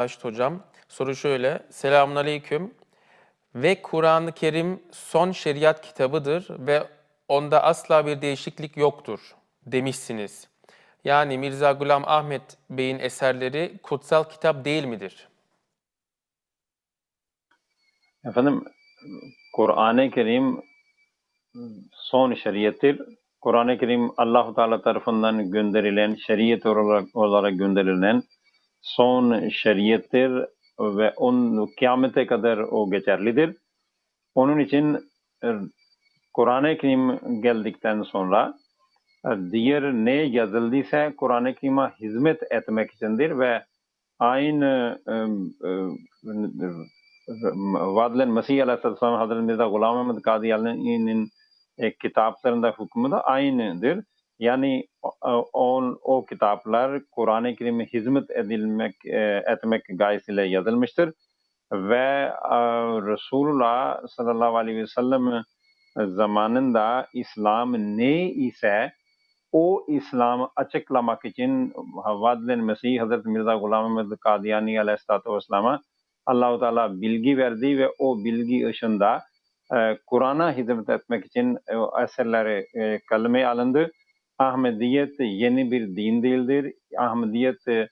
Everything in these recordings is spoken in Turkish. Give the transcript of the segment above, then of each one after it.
Raşit Hocam. Soru şöyle. Selamun Aleyküm. Ve Kur'an-ı Kerim son şeriat kitabıdır ve onda asla bir değişiklik yoktur demişsiniz. Yani Mirza Gulam Ahmet Bey'in eserleri kutsal kitap değil midir? Efendim Kur'an-ı Kerim son şeriattir. Kur'an-ı Kerim Allahu Teala tarafından gönderilen şeriat olarak, olarak gönderilen son şeriattir ve on kıyamete kadar o geçerlidir. Onun için e, Kur'an-ı Kerim geldikten sonra e, diğer ne yazıldıysa Kur'an-ı Kerim'e hizmet etmek içindir ve aynı e, e, Vadlen Mesih Aleyhisselam Hazreti Mirza Gulam Ahmed Kadiyani'nin e, kitaplarında hükmü de aynıdır. Yani o, o, kitaplar Kur'an-ı Kerim'e hizmet edilmek e, etmek gayesiyle yazılmıştır ve e, Resulullah sallallahu aleyhi ve sellem zamanında İslam ne ise o İslam'ı açıklamak için Vadlen Mesih Hazreti Mirza Gulam Ahmed Kadiyani Aleyhisselatü Vesselam'a Allahu Teala bilgi verdi ve o bilgi ışığında e, Kur'an'a hizmet etmek için eserleri kaleme alındı. Ahmediyet yeni bir din değildir. Ahmediyet e,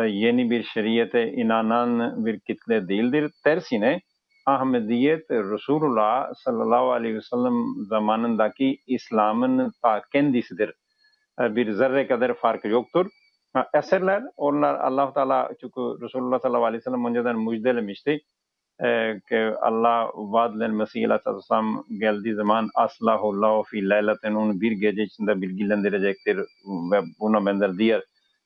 yeni bir şeriyete inanan bir kitle değildir. Tersine Ahmediyet Resulullah sallallahu aleyhi ve sellem zamanındaki İslam'ın ta kendisidir. E, bir zerre kadar farkı yoktur. Eserler onlar Allah Teala çünkü Resulullah sallallahu aleyhi ve sellem önceden müjdelemişti. Ee, ki Allah vaadlen Mesih Aleyhisselam geldiği zaman aslahullahu fi leyletin onu bir gece içinde bilgilendirecektir ve buna benzer diğer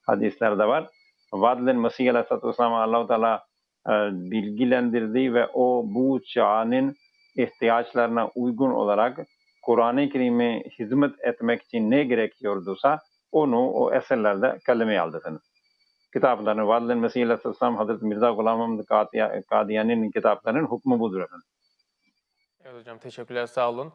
hadisler de var. Vaadlen Mesih Aleyhisselam Allah Teala e, bilgilendirdi ve o bu çağın ihtiyaçlarına uygun olarak Kur'an-ı Kerim'e hizmet etmek için ne gerekiyordusa onu o eserlerde kalemeye aldı efendim. Kitaplarını Vadlen Mesih Aleyhisselam Hazreti Mirza Gulam Ahmed Kadiyani'nin kitaplarının hükmü budur efendim. Evet hocam teşekkürler sağ olun.